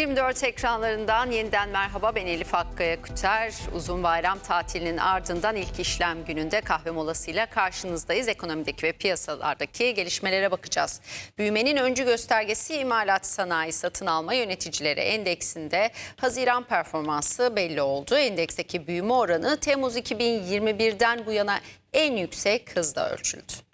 24 ekranlarından yeniden merhaba ben Elif Hakkaya Küter. Uzun bayram tatilinin ardından ilk işlem gününde kahve molasıyla karşınızdayız. Ekonomideki ve piyasalardaki gelişmelere bakacağız. Büyümenin öncü göstergesi imalat sanayi satın alma yöneticileri endeksinde Haziran performansı belli oldu. Endeksteki büyüme oranı Temmuz 2021'den bu yana en yüksek hızla ölçüldü.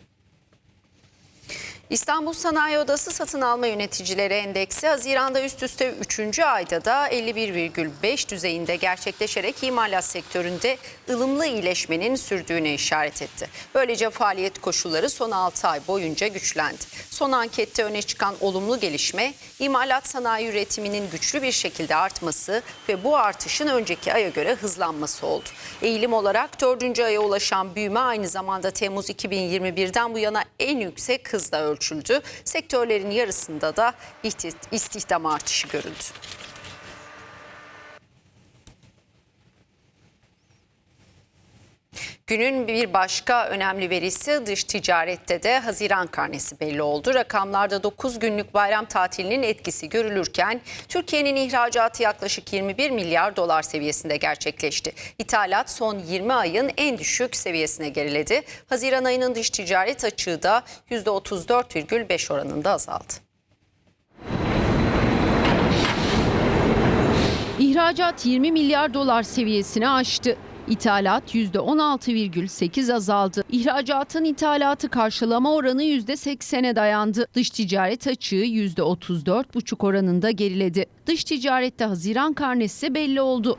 İstanbul Sanayi Odası Satın Alma Yöneticileri Endeksi Haziran'da üst üste 3. ayda da 51,5 düzeyinde gerçekleşerek imalat sektöründe ılımlı iyileşmenin sürdüğüne işaret etti. Böylece faaliyet koşulları son 6 ay boyunca güçlendi. Son ankette öne çıkan olumlu gelişme imalat sanayi üretiminin güçlü bir şekilde artması ve bu artışın önceki aya göre hızlanması oldu. Eğilim olarak 4. aya ulaşan büyüme aynı zamanda Temmuz 2021'den bu yana en yüksek hızla ölçüldü. Sektörlerin yarısında da istihdam artışı görüldü. Günün bir başka önemli verisi dış ticarette de Haziran karnesi belli oldu. Rakamlarda 9 günlük bayram tatilinin etkisi görülürken Türkiye'nin ihracatı yaklaşık 21 milyar dolar seviyesinde gerçekleşti. İthalat son 20 ayın en düşük seviyesine geriledi. Haziran ayının dış ticaret açığı da %34,5 oranında azaldı. İhracat 20 milyar dolar seviyesini aştı. İthalat %16,8 azaldı. İhracatın ithalatı karşılama oranı %80'e dayandı. Dış ticaret açığı %34,5 oranında geriledi. Dış ticarette Haziran karnesi belli oldu.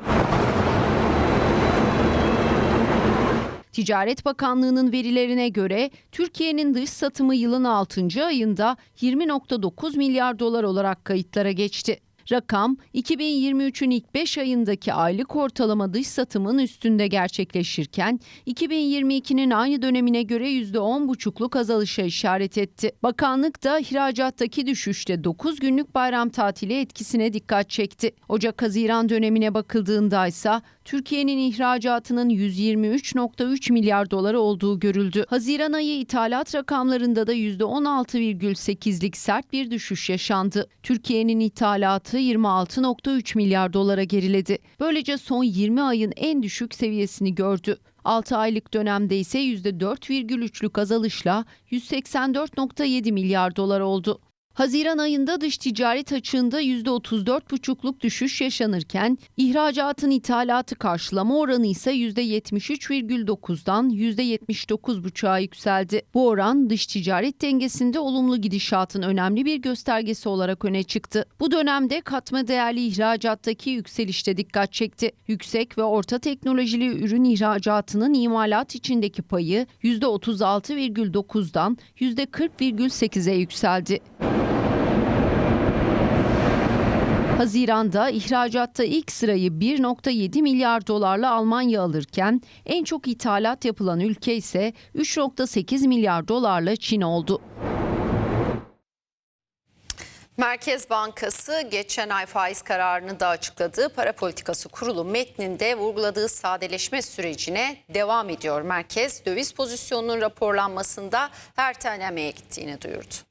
Ticaret Bakanlığı'nın verilerine göre Türkiye'nin dış satımı yılın 6. ayında 20.9 milyar dolar olarak kayıtlara geçti. Rakam 2023'ün ilk 5 ayındaki aylık ortalama dış satımın üstünde gerçekleşirken 2022'nin aynı dönemine göre %10,5'luk azalışa işaret etti. Bakanlık da ihracattaki düşüşte 9 günlük bayram tatili etkisine dikkat çekti. Ocak-Haziran dönemine bakıldığında ise Türkiye'nin ihracatının 123.3 milyar dolar olduğu görüldü. Haziran ayı ithalat rakamlarında da %16,8'lik sert bir düşüş yaşandı. Türkiye'nin ithalatı 26.3 milyar dolara geriledi. Böylece son 20 ayın en düşük seviyesini gördü. 6 aylık dönemde ise %4,3'lük azalışla 184.7 milyar dolar oldu. Haziran ayında dış ticaret açığında %34,5'luk düşüş yaşanırken ihracatın ithalatı karşılama oranı ise %73,9'dan %79,5'a yükseldi. Bu oran dış ticaret dengesinde olumlu gidişatın önemli bir göstergesi olarak öne çıktı. Bu dönemde katma değerli ihracattaki yükselişte dikkat çekti. Yüksek ve orta teknolojili ürün ihracatının imalat içindeki payı %36,9'dan %40,8'e yükseldi. Haziran'da ihracatta ilk sırayı 1.7 milyar dolarla Almanya alırken en çok ithalat yapılan ülke ise 3.8 milyar dolarla Çin oldu. Merkez Bankası geçen ay faiz kararını da açıkladı. Para Politikası Kurulu metninde vurguladığı sadeleşme sürecine devam ediyor. Merkez döviz pozisyonunun raporlanmasında ertelemeye gittiğini duyurdu.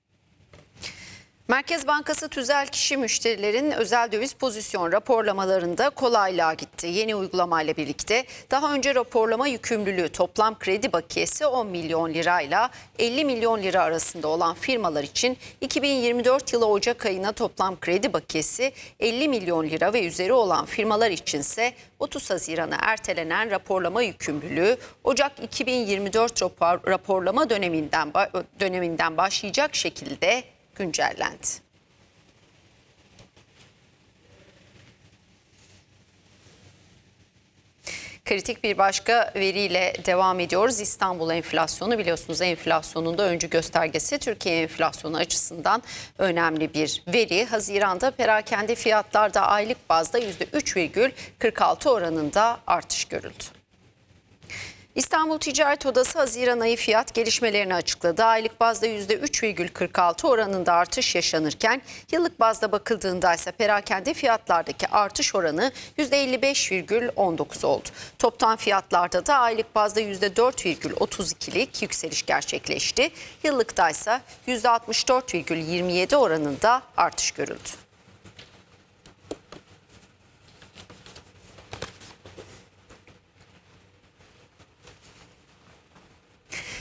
Merkez Bankası tüzel kişi müşterilerin özel döviz pozisyon raporlamalarında kolaylığa gitti. Yeni uygulamayla birlikte daha önce raporlama yükümlülüğü toplam kredi bakiyesi 10 milyon lirayla 50 milyon lira arasında olan firmalar için 2024 yılı Ocak ayına toplam kredi bakiyesi 50 milyon lira ve üzeri olan firmalar içinse 30 Haziran'a ertelenen raporlama yükümlülüğü Ocak 2024 rapor, raporlama döneminden döneminden başlayacak şekilde güncellendi. Kritik bir başka veriyle devam ediyoruz. İstanbul enflasyonu biliyorsunuz enflasyonun da öncü göstergesi Türkiye enflasyonu açısından önemli bir veri. Haziranda perakende fiyatlarda aylık bazda %3,46 oranında artış görüldü. İstanbul Ticaret Odası Haziran ayı fiyat gelişmelerini açıkladı. Aylık bazda %3,46 oranında artış yaşanırken yıllık bazda bakıldığında ise perakende fiyatlardaki artış oranı %55,19 oldu. Toptan fiyatlarda da aylık bazda %4,32'lik yükseliş gerçekleşti. Yıllıkta ise %64,27 oranında artış görüldü.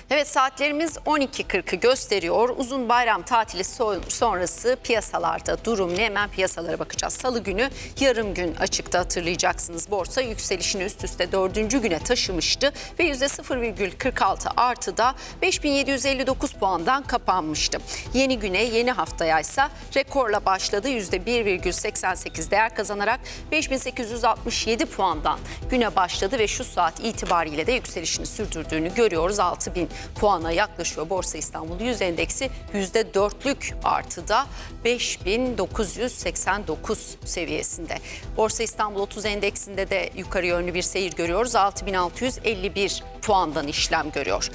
Evet saatlerimiz 12.40'ı gösteriyor. Uzun bayram tatili son- sonrası piyasalarda durum ne? Hemen piyasalara bakacağız. Salı günü yarım gün açıkta hatırlayacaksınız. Borsa yükselişini üst üste dördüncü güne taşımıştı ve %0,46 artıda 5759 puandan kapanmıştı. Yeni güne yeni haftaya ise rekorla başladı. %1,88 değer kazanarak 5867 puandan güne başladı ve şu saat itibariyle de yükselişini sürdürdüğünü görüyoruz. 6000 puana yaklaşıyor Borsa İstanbul 100 endeksi %4'lük artıda 5989 seviyesinde. Borsa İstanbul 30 endeksinde de yukarı yönlü bir seyir görüyoruz. 6651 puandan işlem görüyor.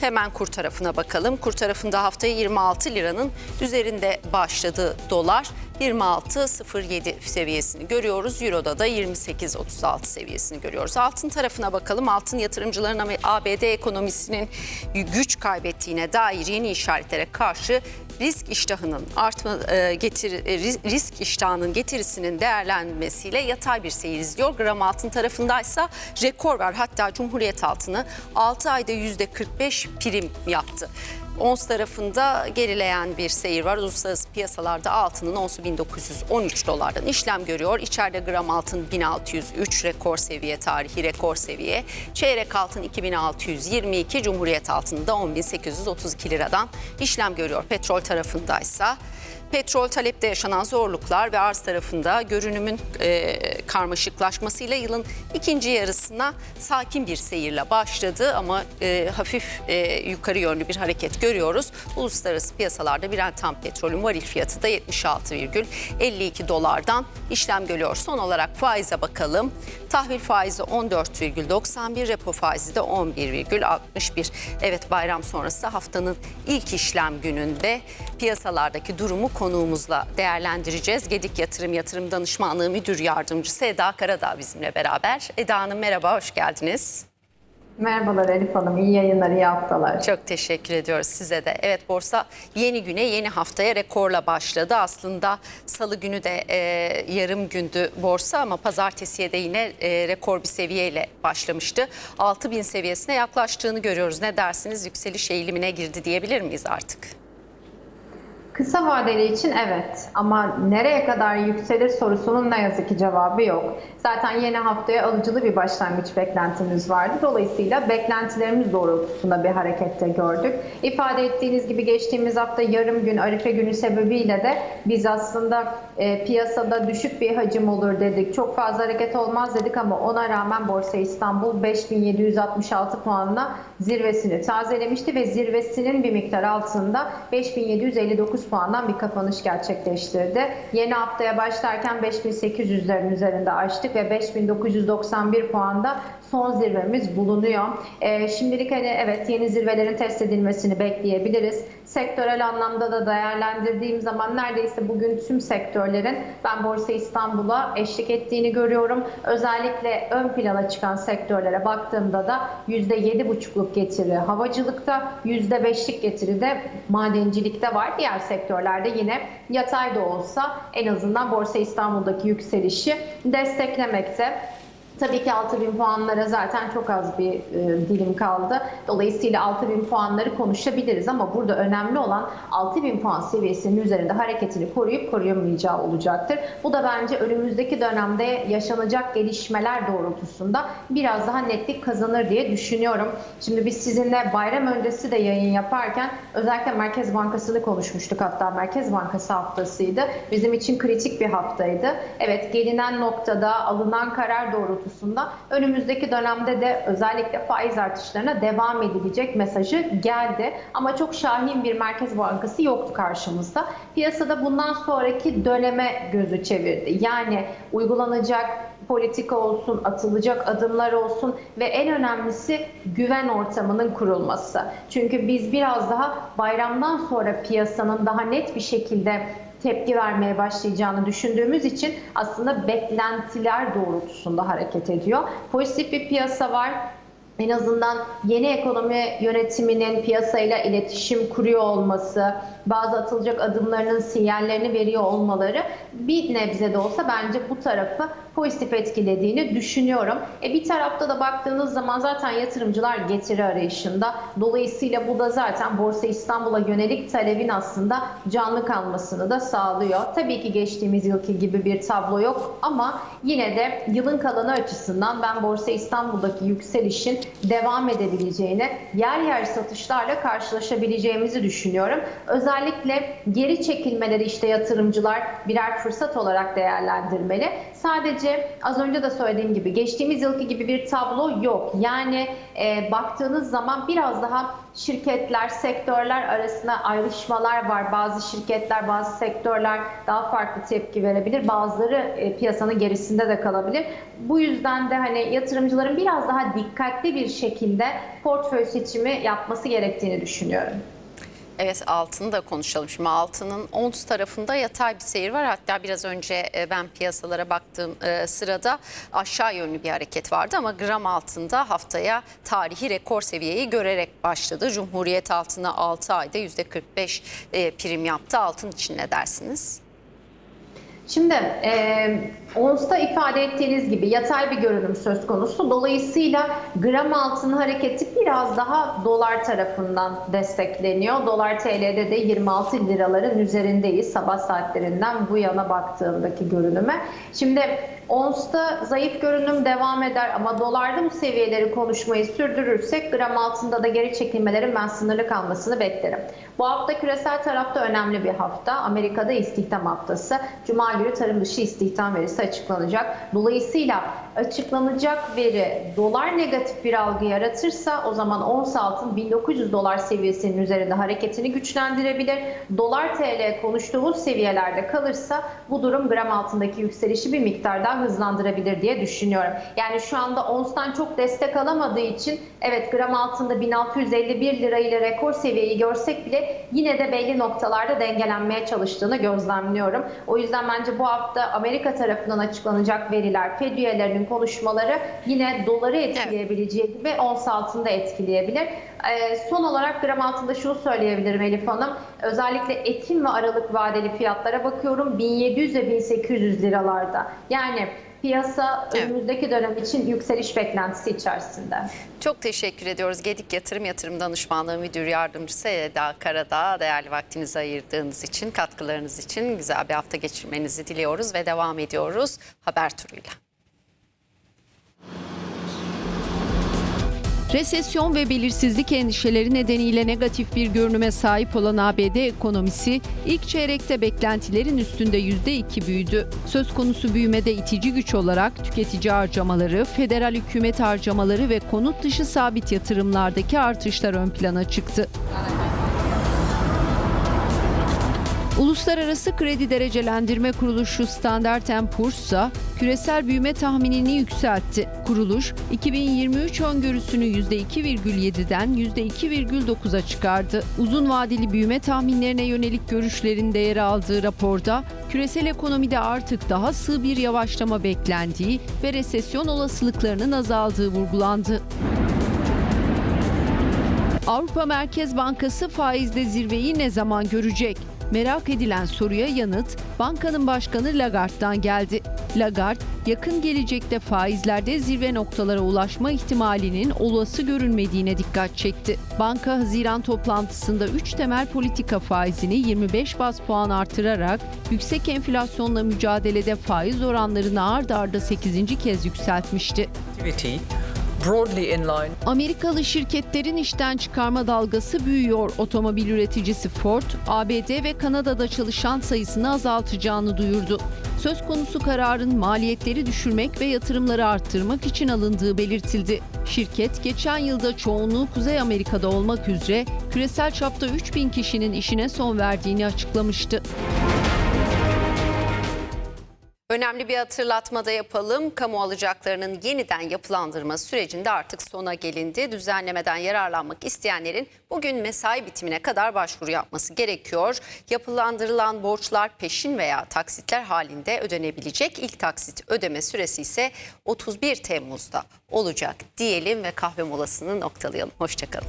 Hemen kur tarafına bakalım. Kur tarafında haftaya 26 liranın üzerinde başladı dolar. 26.07 seviyesini görüyoruz. Euro'da da 28.36 seviyesini görüyoruz. Altın tarafına bakalım. Altın yatırımcıların ABD ekonomisinin güç kaybettiğine dair yeni işaretlere karşı risk iştahının artma e, getir e, ris- risk iştahının getirisinin değerlenmesiyle yatay bir seyir izliyor. Gram altın tarafındaysa rekor var. Hatta Cumhuriyet altını 6 ayda %45 prim yaptı. Ons tarafında gerileyen bir seyir var. Uluslararası piyasalarda altının onsu 1913 dolardan işlem görüyor. İçeride gram altın 1603 rekor seviye, tarihi rekor seviye. Çeyrek altın 2622, Cumhuriyet altında 10832 liradan işlem görüyor. Petrol tarafındaysa Petrol talepte yaşanan zorluklar ve arz tarafında görünümün e, karmaşıklaşmasıyla yılın ikinci yarısına sakin bir seyirle başladı ama e, hafif e, yukarı yönlü bir hareket görüyoruz. Uluslararası piyasalarda Brent tam petrolün varil fiyatı da 76,52 dolardan işlem görüyor. Son olarak faize bakalım. Tahvil faizi 14,91, repo faizi de 11,61. Evet bayram sonrası haftanın ilk işlem gününde piyasalardaki durumu konuğumuzla değerlendireceğiz. Gedik Yatırım Yatırım Danışmanlığı Müdür Yardımcısı Eda Karadağ bizimle beraber. Eda Hanım merhaba, hoş geldiniz. Merhabalar Elif Hanım, iyi yayınlar, iyi haftalar. Çok teşekkür ediyoruz size de. Evet borsa yeni güne yeni haftaya rekorla başladı. Aslında salı günü de e, yarım gündü borsa ama pazartesiye de yine e, rekor bir seviyeyle başlamıştı. 6000 seviyesine yaklaştığını görüyoruz. Ne dersiniz yükseliş eğilimine girdi diyebilir miyiz artık? Kısa vadeli için evet ama nereye kadar yükselir sorusunun ne yazık ki cevabı yok. Zaten yeni haftaya alıcılı bir başlangıç beklentimiz vardı. Dolayısıyla beklentilerimiz doğrultusunda bir harekette gördük. İfade ettiğiniz gibi geçtiğimiz hafta yarım gün Arife günü sebebiyle de biz aslında e, piyasada düşük bir hacim olur dedik. Çok fazla hareket olmaz dedik ama ona rağmen Borsa İstanbul 5766 puanla zirvesini tazelemişti ve zirvesinin bir miktar altında 5759 puandan bir kapanış gerçekleştirdi. Yeni haftaya başlarken 5800'lerin üzerinde açtık ve 5991 puanda son zirvemiz bulunuyor. Ee, şimdilik hani evet yeni zirvelerin test edilmesini bekleyebiliriz. Sektörel anlamda da değerlendirdiğim zaman neredeyse bugün tüm sektörlerin ben Borsa İstanbul'a eşlik ettiğini görüyorum. Özellikle ön plana çıkan sektörlere baktığımda da %7,5'luk getiri havacılıkta, %5'lik getiri de madencilikte var. Diğer sektörlerde yine yatay da olsa en azından Borsa İstanbul'daki yükselişi demek ise Tabii ki 6000 puanlara zaten çok az bir e, dilim kaldı. Dolayısıyla 6000 puanları konuşabiliriz ama burada önemli olan 6000 puan seviyesinin üzerinde hareketini koruyup koruyamayacağı olacaktır. Bu da bence önümüzdeki dönemde yaşanacak gelişmeler doğrultusunda biraz daha netlik kazanır diye düşünüyorum. Şimdi biz sizinle bayram öncesi de yayın yaparken özellikle Merkez Bankası'nı konuşmuştuk hatta Merkez Bankası haftasıydı. Bizim için kritik bir haftaydı. Evet gelinen noktada alınan karar doğrultusunda önümüzdeki dönemde de özellikle faiz artışlarına devam edilecek mesajı geldi. Ama çok şahin bir Merkez Bankası yoktu karşımızda. Piyasada bundan sonraki döneme gözü çevirdi. Yani uygulanacak politika olsun, atılacak adımlar olsun ve en önemlisi güven ortamının kurulması. Çünkü biz biraz daha bayramdan sonra piyasanın daha net bir şekilde tepki vermeye başlayacağını düşündüğümüz için aslında beklentiler doğrultusunda hareket ediyor. Pozitif bir piyasa var. En azından yeni ekonomi yönetiminin piyasayla iletişim kuruyor olması, bazı atılacak adımlarının sinyallerini veriyor olmaları bir nebze de olsa bence bu tarafı pozitif etkilediğini düşünüyorum. E bir tarafta da baktığınız zaman zaten yatırımcılar getiri arayışında. Dolayısıyla bu da zaten Borsa İstanbul'a yönelik talebin aslında canlı kalmasını da sağlıyor. Tabii ki geçtiğimiz yılki gibi bir tablo yok ama yine de yılın kalanı açısından ben Borsa İstanbul'daki yükselişin devam edebileceğini, yer yer satışlarla karşılaşabileceğimizi düşünüyorum. Özellikle geri çekilmeleri işte yatırımcılar birer fırsat olarak değerlendirmeli. Sadece az önce de söylediğim gibi geçtiğimiz yılki gibi bir tablo yok. Yani e, baktığınız zaman biraz daha şirketler, sektörler arasında ayrışmalar var. Bazı şirketler, bazı sektörler daha farklı tepki verebilir. Bazıları e, piyasanın gerisinde de kalabilir. Bu yüzden de hani yatırımcıların biraz daha dikkatli bir şekilde portföy seçimi yapması gerektiğini düşünüyorum. Evet altını da konuşalım. Şimdi altının ons tarafında yatay bir seyir var. Hatta biraz önce e, ben piyasalara baktığım e, sırada aşağı yönlü bir hareket vardı. Ama gram altında haftaya tarihi rekor seviyeyi görerek başladı. Cumhuriyet altına 6 ayda %45 e, prim yaptı. Altın için ne dersiniz? Şimdi e, ONS'ta ifade ettiğiniz gibi yatay bir görünüm söz konusu. Dolayısıyla gram altının hareketi biraz daha dolar tarafından destekleniyor. Dolar TL'de de 26 liraların üzerindeyiz sabah saatlerinden bu yana baktığımdaki görünüme. Şimdi ONS'ta zayıf görünüm devam eder ama dolarda bu seviyeleri konuşmayı sürdürürsek gram altında da geri çekilmelerin ben sınırlı kalmasını beklerim. Bu hafta küresel tarafta önemli bir hafta. Amerika'da istihdam haftası. Cuma günü tarım dışı istihdam verisi açıklanacak. Dolayısıyla açıklanacak veri dolar negatif bir algı yaratırsa o zaman ons altın 1900 dolar seviyesinin üzerinde hareketini güçlendirebilir. Dolar TL konuştuğumuz seviyelerde kalırsa bu durum gram altındaki yükselişi bir miktar daha hızlandırabilir diye düşünüyorum. Yani şu anda onstan çok destek alamadığı için evet gram altında 1651 lira ile rekor seviyeyi görsek bile yine de belli noktalarda dengelenmeye çalıştığını gözlemliyorum. O yüzden bence bu hafta Amerika tarafından açıklanacak veriler, Fed üyelerinin konuşmaları yine doları etkileyebileceği gibi ons altında etkileyebilir. Ee, son olarak gram altında şunu söyleyebilirim Elif Hanım. Özellikle Ekim ve Aralık vadeli fiyatlara bakıyorum 1700 ve 1800 liralarda. Yani piyasa Evet. önümüzdeki dönem için yükseliş beklentisi içerisinde. Çok teşekkür ediyoruz. Gedik Yatırım Yatırım Danışmanlığı Müdür Yardımcısı Eda Karadağ değerli vaktinizi ayırdığınız için, katkılarınız için güzel bir hafta geçirmenizi diliyoruz ve devam ediyoruz haber turuyla. Resesyon ve belirsizlik endişeleri nedeniyle negatif bir görünüme sahip olan ABD ekonomisi ilk çeyrekte beklentilerin üstünde %2 büyüdü. Söz konusu büyümede itici güç olarak tüketici harcamaları, federal hükümet harcamaları ve konut dışı sabit yatırımlardaki artışlar ön plana çıktı. Uluslararası Kredi Derecelendirme Kuruluşu Standard Poor's ise küresel büyüme tahminini yükseltti. Kuruluş, 2023 öngörüsünü %2,7'den %2,9'a çıkardı. Uzun vadeli büyüme tahminlerine yönelik görüşlerinde yer aldığı raporda, küresel ekonomide artık daha sığ bir yavaşlama beklendiği ve resesyon olasılıklarının azaldığı vurgulandı. Avrupa Merkez Bankası faizde zirveyi ne zaman görecek? Merak edilen soruya yanıt bankanın başkanı Lagarde'dan geldi. Lagarde, yakın gelecekte faizlerde zirve noktalara ulaşma ihtimalinin olası görünmediğine dikkat çekti. Banka Haziran toplantısında 3 temel politika faizini 25 bas puan artırarak yüksek enflasyonla mücadelede faiz oranlarını ard arda 8. kez yükseltmişti. Amerikalı şirketlerin işten çıkarma dalgası büyüyor. Otomobil üreticisi Ford, ABD ve Kanada'da çalışan sayısını azaltacağını duyurdu. Söz konusu kararın maliyetleri düşürmek ve yatırımları arttırmak için alındığı belirtildi. Şirket geçen yılda çoğunluğu Kuzey Amerika'da olmak üzere küresel çapta 3000 kişinin işine son verdiğini açıklamıştı. Önemli bir hatırlatma da yapalım. Kamu alacaklarının yeniden yapılandırma sürecinde artık sona gelindi. Düzenlemeden yararlanmak isteyenlerin bugün mesai bitimine kadar başvuru yapması gerekiyor. Yapılandırılan borçlar peşin veya taksitler halinde ödenebilecek. İlk taksit ödeme süresi ise 31 Temmuz'da olacak diyelim ve kahve molasını noktalayalım. Hoşçakalın.